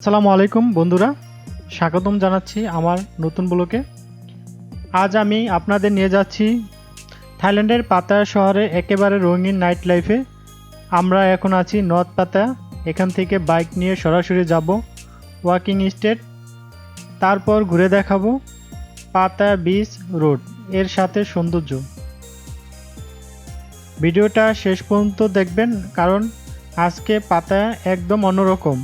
আসসালামু আলাইকুম, বন্ধুরা। স্বাগতম জানাচ্ছি আমার নতুন ব্লকে আজ আমি আপনাদের নিয়ে যাচ্ছি থাইল্যান্ডের পাতায়া শহরে একেবারে রঙিন নাইট লাইফে আমরা এখন আছি নর্থ পাতায়া এখান থেকে বাইক নিয়ে সরাসরি যাব ওয়াকিং স্টেট তারপর ঘুরে দেখাবো পাতায়া বিচ রোডের সাথে সৌন্দর্য। ভিডিওটা শেষ পর্যন্ত দেখবেন, কারণ আজকে পাতায়া একদম অন্যরকম।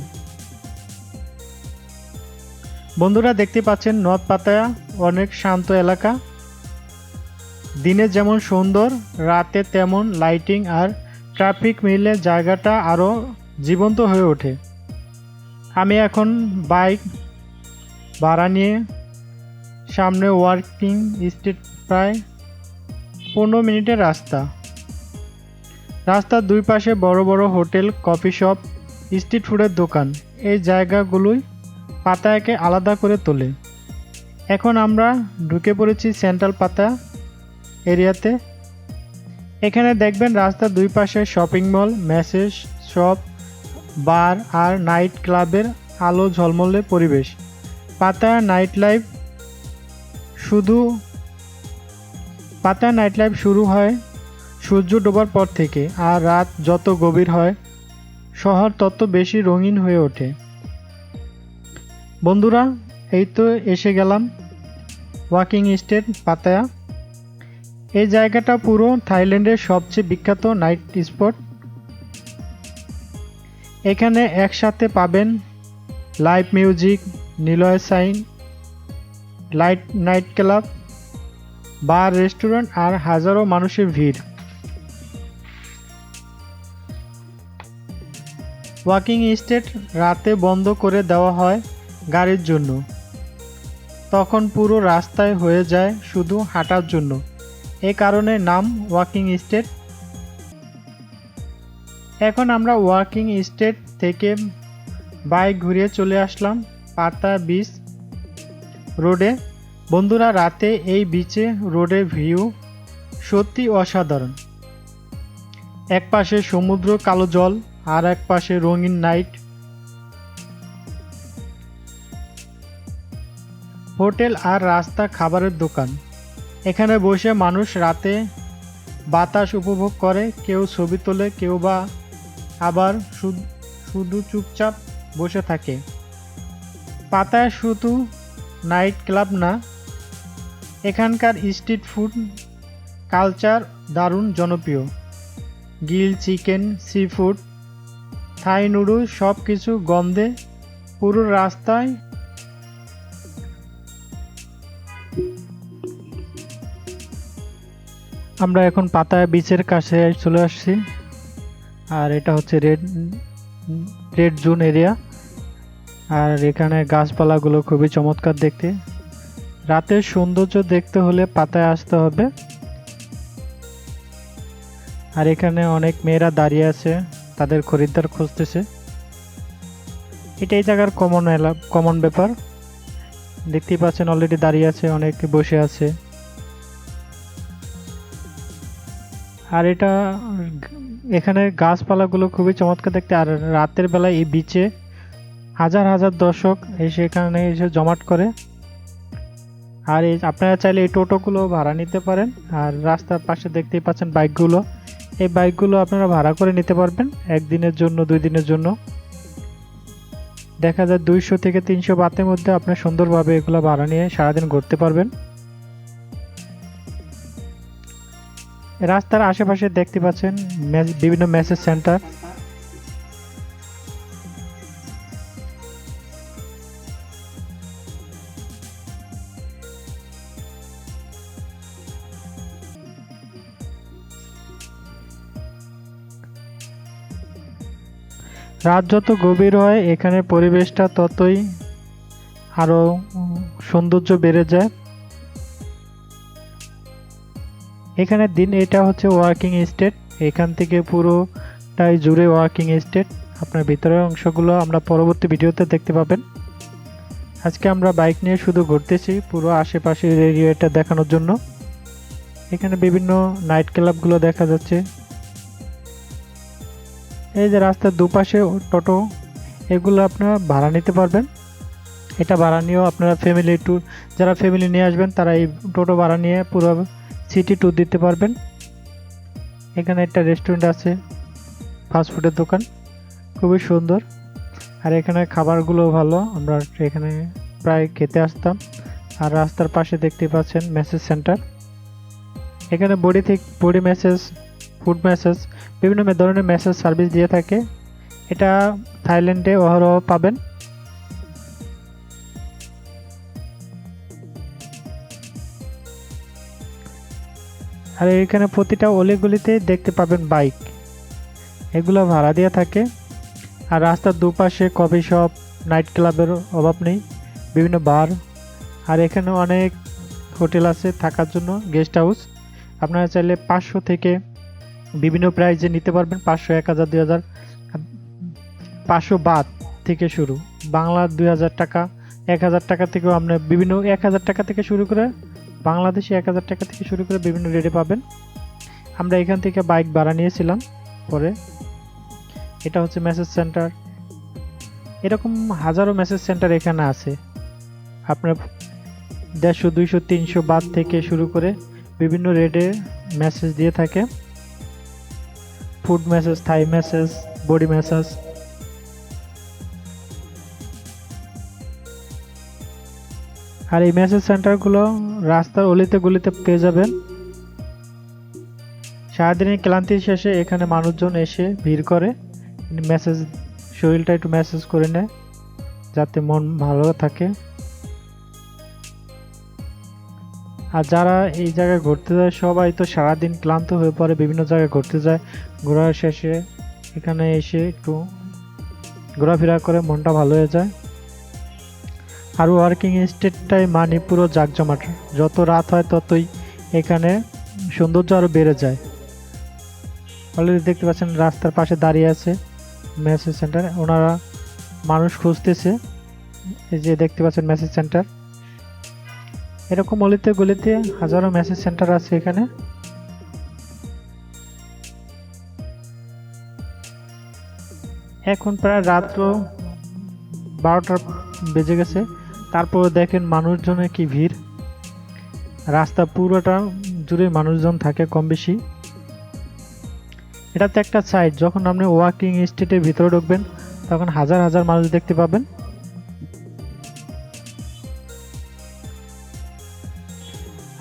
বন্ধুরা দেখতে পাচ্ছেন নদ পাতায়া, অনেক শান্ত এলাকা। দিনে যেমন সুন্দর, রাতে তেমন লাইটিং আর ট্রাফিক মিলে জায়গাটা আরও জীবন্ত হয়ে ওঠে। আমি এখন বাইক ভাড়া নিয়ে সামনে ওয়ার্কিং স্ট্রিট প্রায় পনেরো মিনিটের রাস্তা। রাস্তার দুই পাশে বড় বড় হোটেল কফি শপ স্ট্রিট ফুডের দোকান। এই জায়গাগুলোই পাতায়াকে আলাদা করে তোলে। এখন আমরা ঢুকে পড়েছি সেন্ট্রাল পাতা এরিয়াতে। এখানে দেখবেন রাস্তার দুই পাশে shopping mall massage shop, bar আর নাইট ক্লাবের আলো ঝলমলে পরিবেশ। পাতায়া নাইট লাইফ শুধু পাতায়া নাইট লাইফ শুরু হয় সূর্য ডোবার পর থেকে, আর রাত যত গভীর হয়, শহর তত বেশি রঙিন হয়ে ওঠে। বন্ধুরা, এই তো এসে গেলাম ওয়াকিং স্টেট পাতায়া। এই জায়গাটা পুরো থাইল্যান্ডের সবচেয়ে বিখ্যাত নাইট স্পট। এখানে একসাথে পাবেন live music, neon sign, light night club, bar, restaurant আর হাজারো মানুষের ভিড়। ওয়াকিং স্টেট রাতে বন্ধ করে দেওয়া হয়। গাড়ির জন্য। তখন পুরো রাস্তায় হয়ে যায় শুধু হাঁটার জন্য। এ কারণে নাম ওয়াকিং স্টেট। এখন আমরা ওয়াকিং স্টেট থেকে বাইক ঘুরিয়ে চলে আসলাম পাতা বিচ রোডে। বন্ধুরা, রাতে এই বিচে রোডের ভিউ সত্যি অসাধারণ। এক পাশে সমুদ্র, কালো জল, আর এক পাশে রঙিন নাইট। হোটেল আর রাস্তা খাবারের দোকান। এখানে বসে মানুষ রাতে বাতাস উপভোগ করে, কেউ ছবি তোলে, কেউ বা আবার শুধু চুপচাপ বসে থাকে। পাতায় শুধু নাইট ক্লাব না, এখানকার স্ট্রিট ফুড কালচার দারুণ জনপ্রিয়। Grill chicken, sea food, Thai noodle সব কিছু গন্ধে পুরো রাস্তায় আমরা এখন পাতায়া বিচের কাছে চলে আসছি। আর এটা হচ্ছে রেড রেড জোন এরিয়া। আর এখানে গাছপালাগুলো খুবই চমৎকার দেখতে। রাতের সৌন্দর্য দেখতে হলে পাতায় আসতে হবে। আর এখানে অনেক মেয়েরা দাঁড়িয়ে আছে, তাদের খরিদ্দার খুঁজতেছে। এটা এই জায়গার কমন এলা কমন ব্যাপার। দেখতেই পাচ্ছেন অলরেডি দাঁড়িয়ে আছে, অনেকে বসে আছে। আর এটা, এখানে গাছপালাগুলো খুবই চমৎকার দেখতে। আর রাতের বেলায় এই বিচে হাজার হাজার দর্শক এসে এখানে এসে জমাট করে। আর এই, আপনারা চাইলে এই টোটোগুলো ভাড়া নিতে পারেন। আর রাস্তার পাশে দেখতেই পাচ্ছেন বাইকগুলো এই বাইকগুলো আপনারা ভাড়া করে নিতে পারবেন একদিনের জন্য, দুই দিনের জন্য। দেখা যায় দুইশো থেকে তিনশো বাতের মধ্যে আপনার সুন্দরভাবে এগুলো ভাড়া নিয়ে সারাদিন ঘুরতে পারবেন। রাস্তার আশেপাশে দেখতে পাচ্ছেন বিভিন্ন মেসেজ সেন্টার। রাত যত গভীর হয় এখানে পরিবেশটা ততই আরও সৌন্দর্য বেড়ে যায়। এখানে দিন এটা হচ্ছে ওয়ার্কিং স্টেট এখান থেকে পুরোটাই জুড়ে ওয়ার্কিং স্টেট আপনার ভিতরের অংশগুলো আমরা পরবর্তী ভিডিওতে দেখতে পাবেন। আজকে আমরা বাইক নিয়ে শুধু ঘুরতেছি, পুরো আশেপাশের এরিয়াটা দেখানোর জন্য। এখানে বিভিন্ন নাইট ক্লাবগুলো দেখা যাচ্ছে। এই যে রাস্তার দুপাশে টোটো, এগুলো আপনারা ভাড়া নিতে পারবেন। এটা ভাড়া নিয়েও আপনারা ফ্যামিলি ট্যুর যারা ফ্যামিলি নিয়ে আসবেন, তারা এই টোটো ভাড়া নিয়ে পুরো সিটি ট্যুর দিতে পারবেন। এখানে একটা রেস্টুরেন্ট আছে ফাস্টফুডের দোকান, খুবই সুন্দর। আর এখানে খাবারগুলো ভালো, আমরা এখানে প্রায় খেতে আসতাম। আর রাস্তার পাশে দেখতে পাচ্ছেন মেসেজ সেন্টার এখানে বডি থেকে বডি মেসেজ ফুড মেসেজ বিভিন্ন ধরনের মেসেজ সার্ভিস দিয়ে থাকে। এটা থাইল্যান্ডে অহরহ পাবেন। আর এখানে প্রতিটা অলিগলিতে দেখতে পাবেন বাইক। এগুলো ভাড়া দিয়ে থাকে। আর রাস্তার দুপাশে কফি শপ, নাইট ক্লাবের অভাব নেই, বিভিন্ন বার। আর এখানে অনেক হোটেল আছে থাকার জন্য, গেস্ট হাউস। আপনারা চাইলে পাঁচশো থেকে বিভিন্ন প্রাইজে নিতে পারবেন, পাঁচশো, এক হাজার, দুই হাজার, পাঁচশো বাদ থেকে শুরু। বাংলা দুই হাজার টাকা, এক হাজার টাকা থেকেও আপনার বিভিন্ন এক হাজার টাকা থেকে শুরু করে বাংলাদেশে এক হাজার টাকা থেকে শুরু করে বিভিন্ন রেটে পাবেন। আমরা এখান থেকে বাইক ভাড়া নিয়েছিলাম পরে। এটা হচ্ছে মেসেজ সেন্টার এরকম হাজারো মেসেজ সেন্টার এখানে আছে। আপনার দেড়শো, দুইশো, তিনশো বাদ থেকে শুরু করে বিভিন্ন রেটে মেসেজ দিয়ে থাকে। Foot massage Thai massage body massage আর এই মেসেজ সেন্টারগুলো রাস্তার অলিতে গলিতে পেয়ে যাবেন। সারাদিনের ক্লান্তির শেষে এখানে মানুষজন এসে ভিড় করে। মেসেজ শরীরটা একটু মেসেজ করে নেয়, যাতে মন ভালো থাকে। আর যারা এই জায়গায় ঘুরতে যায়, সবাই তো সারাদিন ক্লান্ত হয়ে পড়ে, বিভিন্ন জায়গায় ঘুরতে যায়। ঘোরার শেষে এখানে এসে একটু ঘোরাফেরা করে মনটা ভালো হয়ে যায়। আর ওয়ার্কিং স্টেটটাই মানে পুরো জাকজমাট। যত রাত হয় ততই এখানে সৌন্দর্য আরও বেড়ে যায়। অলরেডি দেখতে পাচ্ছেন রাস্তার পাশে দাঁড়িয়ে আছে মেসেজ সেন্টার ওনারা মানুষ খুঁজতেছে। এই যে দেখতে পাচ্ছেন মেসেজ সেন্টার এরকম অলিতে গলিতে হাজারো মেসেজ সেন্টার আছে এখানে। এখন প্রায় রাত্র বারোটা বেজে গেছে। তারপরে দেখেন মানুষজনের কি ভিড়? রাস্তা পুরোটা জুড়ে মানুষজন থাকে কম বেশি। এটা তো একটা সাইড যখন আপনি ওয়াকিং স্টেটের ভিতরে ঢুকবেন, তখন হাজার হাজার মানুষ দেখতে পাবেন।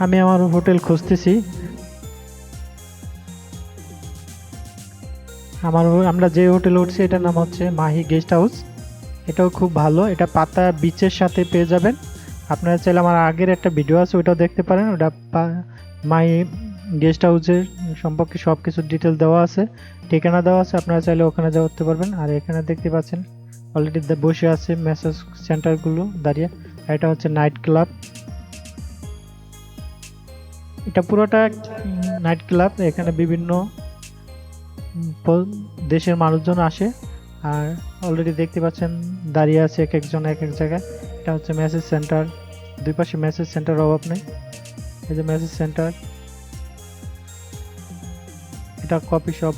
আমি আমার হোটেল খুঁজতেছি। আমার আমরা যে হোটেলে উঠছি, এটার নাম হচ্ছে মাহি গেস্ট হাউস। এটাও খুব ভালো। এটা পাতা বিচের সাথে পেয়ে যাবেন। আপনারা চাইলে আমার আগের একটা ভিডিও আছে ওটাও দেখতে পারেন। ওটা মাই গেস্ট হাউসের সম্পর্কে সব কিছু ডিটেল দেওয়া আছে, ঠিকানা দেওয়া আছে, আপনারা চাইলে ওখানে যাওয়া করতে পারবেন। আর এখানে দেখতে পাচ্ছেন অলরেডি বসে আছে মেসেজ সেন্টারগুলো দাঁড়িয়ে। এটা হচ্ছে নাইট ক্লাব এটা পুরোটা নাইট ক্লাব এখানে বিভিন্ন দেশের মানুষজন আসে। আর অলরেডি দেখতে পাচ্ছেন, দাঁড়িয়ে আছে এক একজন এক এক জায়গায়। এটা হচ্ছে মেসেজ সেন্টার দুই পাশে মেসেজ সেন্টার অভাব নেই। এই যে মেসেজ সেন্টার এটা coffee shop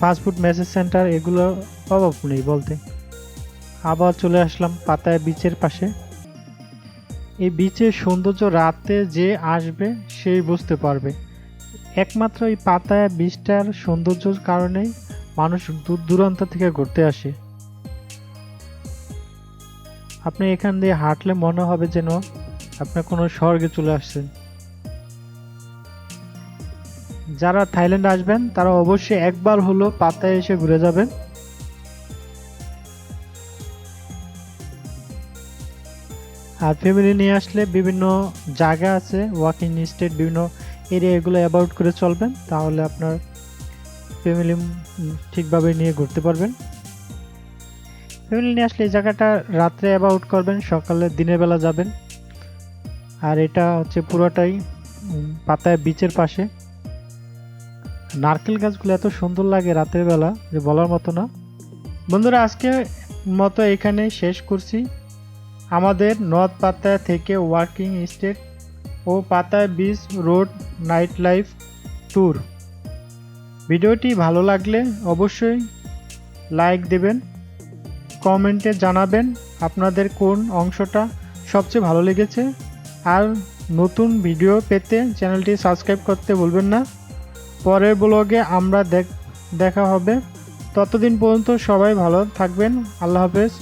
fast food massage centre এগুলো অভাব নেই বলতে। আবার চলে আসলাম পাতায় বিচের পাশে। এই বিচের সৌন্দর্য রাতে যে আসবে, সেই বুঝতে পারবে। একমাত্র এই পাতায় বিচটার সৌন্দর্যর কারণেই মানুষ দূর দূরান্ত থেকে ঘুরতে আসে। আপনি এখান দিয়ে হাঁটলে মনে হবে যেন আপনি কোনো স্বর্গে চলে আসছেন। যারা থাইল্যান্ড আসবেন, তারা অবশ্যই একবার হলো পাতায় এসে ঘুরে যাবেন। আর ফ্যামিলি নিয়ে আসলে বিভিন্ন জায়গা আছে ওয়াকিং স্টেট বিভিন্ন এরিয়া এগুলো অ্যাবাউট করে চলবেন, তাহলে আপনার ফ্যামিলি ঠিকভাবে নিয়ে ঘুরতে পারবেন। ফ্যামিলি নিয়ে আসলে এই জায়গাটা রাত্রে অ্যাবাউট করবেন, সকালে দিনের বেলা যাবেন। আর এটা হচ্ছে পুরোটাই পাতায় বিচের পাশে। নারকেল গাছগুলো এত সুন্দর লাগে রাতের বেলা, যে বলার মতো না। বন্ধুরা আজকে মতো এখানে শেষ করছি। আমাদের নর্থ পাতায় থেকে ওয়ার্কিং স্টেট ও পাতায় beach road night life tour ভিডিওটি ভালো লাগলে অবশ্যই লাইক দেবেন, কমেন্টে জানাবেন আপনাদের কোন অংশটা সবচেয়ে ভালো লেগেছে। আর নতুন ভিডিও পেতে চ্যানেলটি সাবস্ক্রাইব করতে ভুলবেন না। পরের ব্লগে আমরা দেখ হবে। ততদিন পর্যন্ত সবাই ভালো থাকবেন। আল্লাহ হাফেজ।